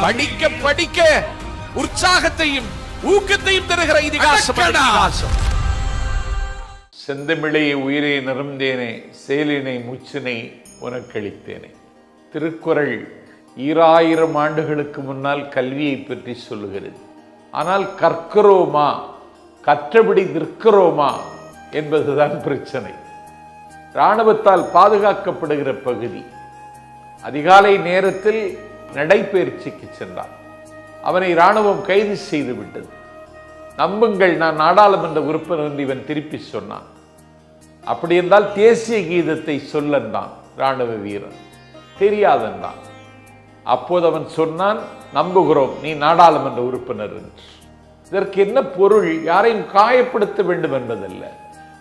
படிக்க படிக்க உற்சாகத்தையும் ஊக்கத்தையும் தருகிற இதிகாசம் செந்தமிழே உயிரை நிறந்தேனே சேலினை மூச்சினை உனக்களித்தேனே திருக்குறள் ஈராயிரம் ஆண்டுகளுக்கு முன்னால் கல்வியை பற்றி சொல்லுகிறது. ஆனால் கற்கிறோமா? கற்றபடி நிற்கிறோமா? என்பதுதான் பிரச்சனை. இராணுவத்தால் பாதுகாக்கப்படுகிற பகுதி. அதிகாலை நேரத்தில் நடைபயிற்சிக்கு சென்றான் அவனை இராணுவம் கைது செய்து விட்டது நம்புங்கள் நான் நாடாளுமன்ற உறுப்பினர் என்று இவன் திருப்பி சொன்னான். அப்படி என்றால் தேசிய கீதத்தை சொல்லந்தான் இராணுவ வீரன். தெரியாதென்றான் அப்போது அவன் சொன்னான் நம்புகிறோம் நீ நாடாளுமன்ற உறுப்பினர் என்று. இதற்கு என்ன பொருள்? யாரையும் காயப்படுத்த வேண்டும் என்பதல்ல.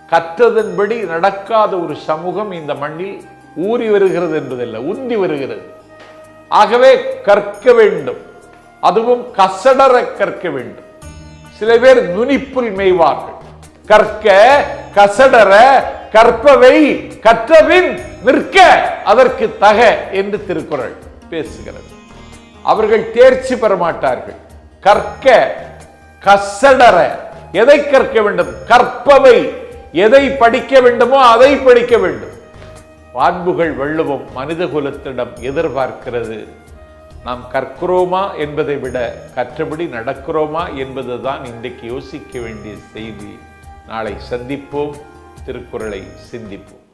கற்றதன்படி நடக்காத ஒரு சமூகம் இந்த மண்ணில் ஊறி வருகிறது என்பதல்ல உந்தி வருகிறது. ஆகவே கற்க வேண்டும். அதுவும் கசடர கற்க வேண்டும். சில பேர் நுனிப்புல் மேய்வார்கள். கற்க கசடர கற்பவை கற்றபின் நிற்க அதற்கு தக என்று திருக்குறள் பேசுகிறது. அவர்கள் தேர்ச்சி பெற மாட்டார்கள். கற்க கசடர எதை கற்க வேண்டும்? கற்பவை எதை படிக்க வேண்டுமோ அதை படிக்க வேண்டும். பான்புகள் வெள்ளவும் மனித குலத்திடம் எதிர்பார்க்கிறது. நாம் கற்கிறோமா என்பதை விட கற்றபடி நடக்கிறோமா என்பதுதான் இன்றைக்கு யோசிக்க வேண்டிய செய்தி. நாளை சந்திப்போம் திருக்குறளை சிந்திப்போம்.